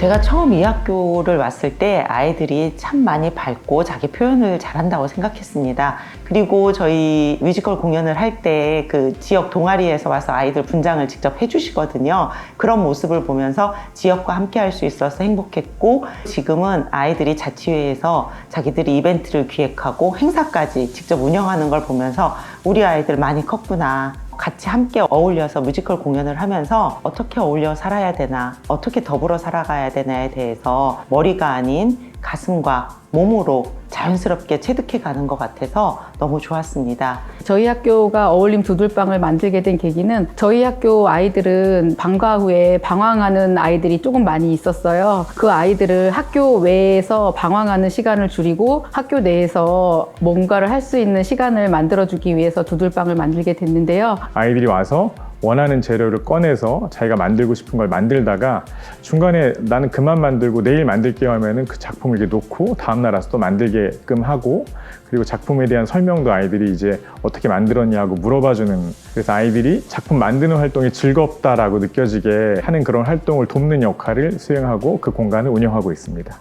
제가 처음 이 학교를 왔을 때 아이들이 참 많이 밝고 자기 표현을 잘한다고 생각했습니다. 그리고 저희 뮤지컬 공연을 할 때 그 지역 동아리에서 와서 아이들 분장을 직접 해주시거든요. 그런 모습을 보면서 지역과 함께 할 수 있어서 행복했고 지금은 아이들이 자치회에서 자기들이 이벤트를 기획하고 행사까지 직접 운영하는 걸 보면서 우리 아이들 많이 컸구나. 같이 함께 어울려서 뮤지컬 공연을 하면서 어떻게 어울려 살아야 되나, 어떻게 더불어 살아가야 되나에 대해서 머리가 아닌 가슴과 몸으로 자연스럽게 체득해 가는 것 같아서 너무 좋았습니다. 저희 학교가 어울림 두들방을 만들게 된 계기는 저희 학교 아이들은 방과 후에 방황하는 아이들이 조금 많이 있었어요. 그 아이들을 학교 외에서 방황하는 시간을 줄이고 학교 내에서 뭔가를 할 수 있는 시간을 만들어주기 위해서 두들방을 만들게 됐는데요. 아이들이 와서 원하는 재료를 꺼내서 자기가 만들고 싶은 걸 만들다가 중간에 나는 그만 만들고 내일 만들게요 하면은 그 작품을 이렇게 놓고 다음날 와서 또 만들게끔 하고 그리고 작품에 대한 설명도 아이들이 이제 어떻게 만들었냐고 물어봐 주는 그래서 아이들이 작품 만드는 활동이 즐겁다라고 느껴지게 하는 그런 활동을 돕는 역할을 수행하고 그 공간을 운영하고 있습니다.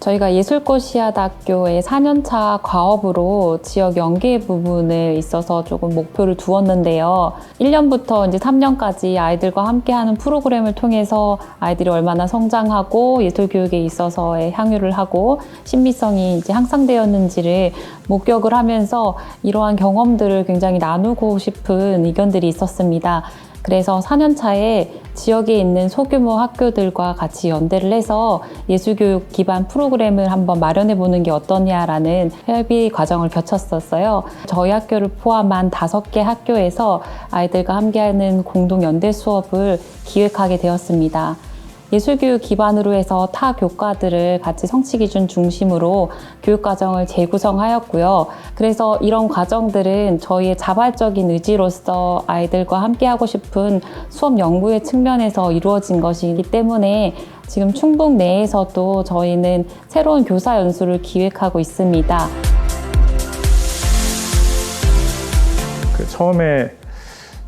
저희가 예술꽃 시아대학교의 4년차 과업으로 지역 연계 부분에 있어서 조금 목표를 두었는데요. 1년부터 이제 3년까지 아이들과 함께하는 프로그램을 통해서 아이들이 얼마나 성장하고 예술 교육에 있어서의 향유를 하고 신비성이 이제 향상되었는지를 목격을 하면서 이러한 경험들을 굉장히 나누고 싶은 의견들이 있었습니다. 그래서 4년 차에 지역에 있는 소규모 학교들과 같이 연대를 해서 예술교육 기반 프로그램을 한번 마련해 보는 게 어떠냐라는 협의 과정을 거쳤었어요. 저희 학교를 포함한 다섯 개 학교에서 아이들과 함께하는 공동 연대 수업을 기획하게 되었습니다. 예술교육 기반으로 해서 타 교과들을 같이 성취 기준 중심으로 교육 과정을 재구성하였고요. 그래서 이런 과정들은 저희의 자발적인 의지로서 아이들과 함께하고 싶은 수업 연구의 측면에서 이루어진 것이기 때문에 지금 충북 내에서도 저희는 새로운 교사 연수를 기획하고 있습니다. 그 처음에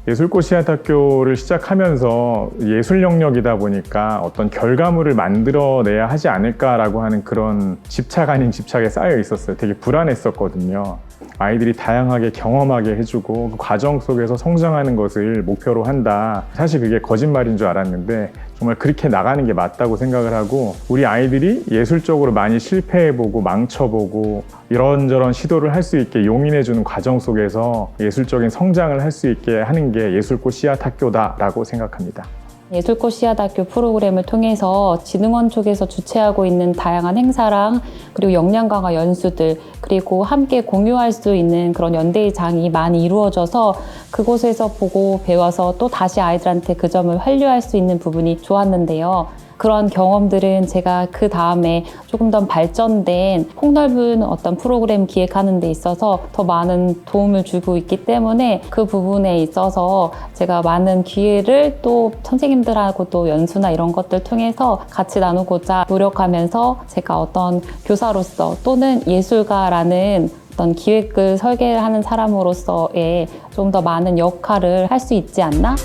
예술꽃 시아학교를 시작하면서 예술 영역이다 보니까 어떤 결과물을 만들어내야 하지 않을까라고 하는 그런 집착 아닌 집착에 쌓여 있었어요. 되게 불안했었거든요. 아이들이 다양하게 경험하게 해주고 그 과정 속에서 성장하는 것을 목표로 한다. 사실 그게 거짓말인 줄 알았는데 정말 그렇게 나가는 게 맞다고 생각을 하고 우리 아이들이 예술적으로 많이 실패해보고 망쳐보고 이런저런 시도를 할 수 있게 용인해주는 과정 속에서 예술적인 성장을 할 수 있게 하는 게 예술꽃 씨앗 학교다라고 생각합니다. 예술꽃 시아대학교 프로그램을 통해서 진흥원 쪽에서 주최하고 있는 다양한 행사랑 그리고 역량 강화 연수들 그리고 함께 공유할 수 있는 그런 연대장이 많이 이루어져서 그곳에서 보고 배워서 또 다시 아이들한테 그 점을 활류할 수 있는 부분이 좋았는데요. 그런 경험들은 제가 그 다음에 조금 더 발전된 폭넓은 어떤 프로그램 기획하는 데 있어서 더 많은 도움을 주고 있기 때문에 그 부분에 있어서 제가 많은 기회를 또 선생님들하고 또 연수나 이런 것들 통해서 같이 나누고자 노력하면서 제가 어떤 교사로서 또는 예술가라는 어떤 기획을 설계를 하는 사람으로서의 좀 더 많은 역할을 할 수 있지 않나?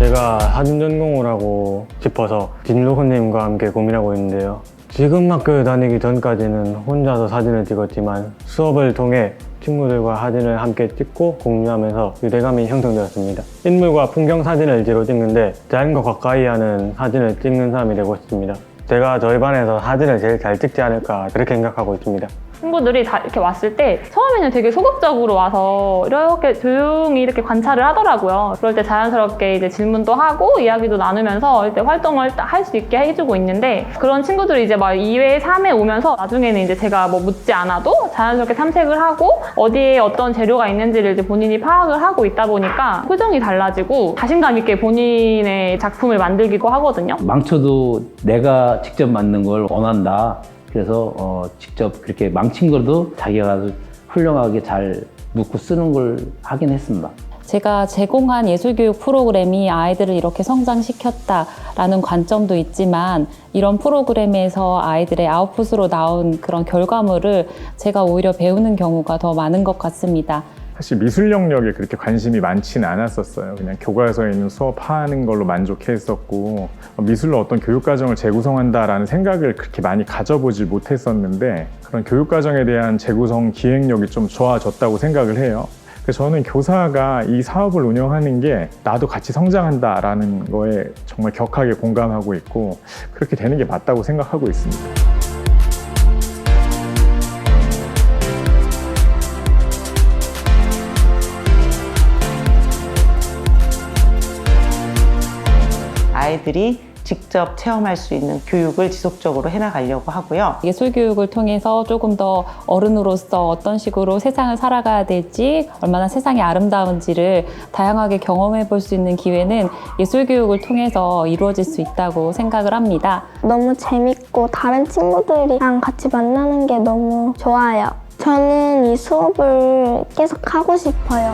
제가 사진 전공을 하고 싶어서 진로 선생님과 함께 고민하고 있는데요. 지금 학교에 다니기 전까지는 혼자서 사진을 찍었지만 수업을 통해 친구들과 사진을 함께 찍고 공유하면서 유대감이 형성되었습니다. 인물과 풍경 사진을 주로 찍는데 자연과 가까이 하는 사진을 찍는 사람이 되고 싶습니다. 제가 저희 반에서 사진을 제일 잘 찍지 않을까 그렇게 생각하고 있습니다. 친구들이 다 이렇게 왔을 때 처음에는 되게 소극적으로 와서 이렇게 조용히 이렇게 관찰을 하더라고요. 그럴 때 자연스럽게 이제 질문도 하고 이야기도 나누면서 이제 활동을 할 수 있게 해주고 있는데 그런 친구들이 이제 막 2회, 3회 오면서 나중에는 이제 제가 뭐 묻지 않아도 자연스럽게 탐색을 하고 어디에 어떤 재료가 있는지를 이제 본인이 파악을 하고 있다 보니까 표정이 달라지고 자신감 있게 본인의 작품을 만들기도 하거든요. 망쳐도 내가 직접 만든 걸 원한다. 그래서 어, 직접 그렇게 망친 거도 자기가 훌륭하게 잘 묻고 쓰는 걸 하긴 했습니다. 제가 제공한 예술교육 프로그램이 아이들을 이렇게 성장시켰다라는 관점도 있지만 이런 프로그램에서 아이들의 아웃풋으로 나온 그런 결과물을 제가 오히려 배우는 경우가 더 많은 것 같습니다. 사실 미술 영역에 그렇게 관심이 많지는 않았었어요. 그냥 교과서에 있는 수업하는 걸로 만족했었고 미술로 어떤 교육 과정을 재구성한다라는 생각을 그렇게 많이 가져보지 못했었는데 그런 교육 과정에 대한 재구성 기획력이 좀 좋아졌다고 생각을 해요. 저는 교사가 이 사업을 운영하는 게 나도 같이 성장한다라는 거에 정말 격하게 공감하고 있고 그렇게 되는 게 맞다고 생각하고 있습니다. 아이들이 직접 체험할 수 있는 교육을 지속적으로 해나가려고 하고요. 예술 교육을 통해서 조금 더 어른으로서 어떤 식으로 세상을 살아가야 될지, 얼마나 세상이 아름다운지를 다양하게 경험해 볼 수 있는 기회는 예술 교육을 통해서 이루어질 수 있다고 생각을 합니다. 너무 재밌고 다른 친구들이랑 같이 만나는 게 너무 좋아요. 저는 이 수업을 계속 하고 싶어요.